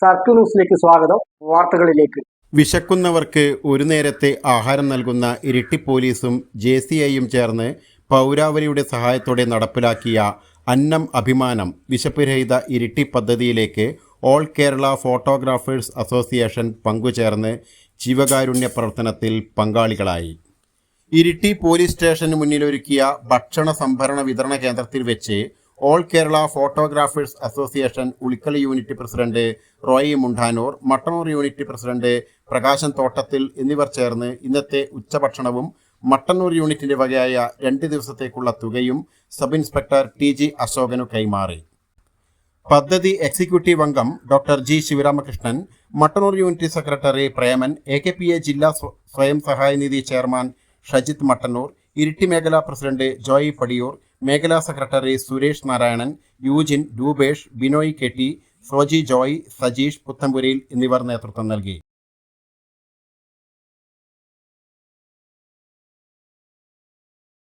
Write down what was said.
Circle ന്യൂസിലേക്ക് സ്വാഗതം. വാർത്തകളിലേക്ക്. വിശക്കുന്നവർക്ക് ഒരു നേരത്തെ ആഹാരം നൽകുന്ന ഇരിട്ടി പോലീസും ജെ സി ഐയും ചേർന്ന് പൗരാവലിയുടെ സഹായത്തോടെ നടപ്പിലാക്കിയ അന്നം അഭിമാനം വിശപ്പുരഹിത ഇരിട്ടി പദ്ധതിയിലേക്ക് ഓൾ കേരള ഫോട്ടോഗ്രാഫേഴ്സ് അസോസിയേഷൻ പങ്കുചേർന്ന് ജീവകാരുണ്യ പ്രവർത്തനത്തിൽ പങ്കാളികളായി. ഇരിട്ടി പോലീസ് സ്റ്റേഷന് മുന്നിലൊരുക്കിയ ഭക്ഷണ സംഭരണ വിതരണ കേന്ദ്രത്തിൽ വെച്ച് all Kerala photographers association Ulikkal unit president Roy Mundanoor Mattannur unit president Prakashan Thottathil എന്നിവർ ചേർന്ന് ഇന്നത്തെ ഉച്ചഭക്ഷണവും മട്ടന്നൂർ യൂണിറ്റിന്റെ വകയായ രണ്ട് ദിവസത്തേക്കുള്ള തുകയും സബ് ഇൻസ്പെക്ടർ ടി ജി അശോകനു കൈമാറി. പദ്ധതി എക്സിക്യൂട്ടീവ് അംഗം doctor G Sivaramakrishnan Mattannur unit secretary Preman A K P A ജില്ലാ സ്വയം സഹായ നിധി ചെയർമാൻ ഷജിത് മട്ടന്നൂർ ഇരിട്ടി മേഖലാ പ്രസിഡന്റ് ജോയി പടിയൂർ മേഖലാ സെക്രട്ടറി സുരേഷ് നാരായണൻ യൂജിൻ രൂപേഷ് ബിനോയ് കെട്ടി സോജി ജോയ് സജീഷ് പുത്തമ്പുരയിൽ എന്നിവർ നേതൃത്വം നൽകി.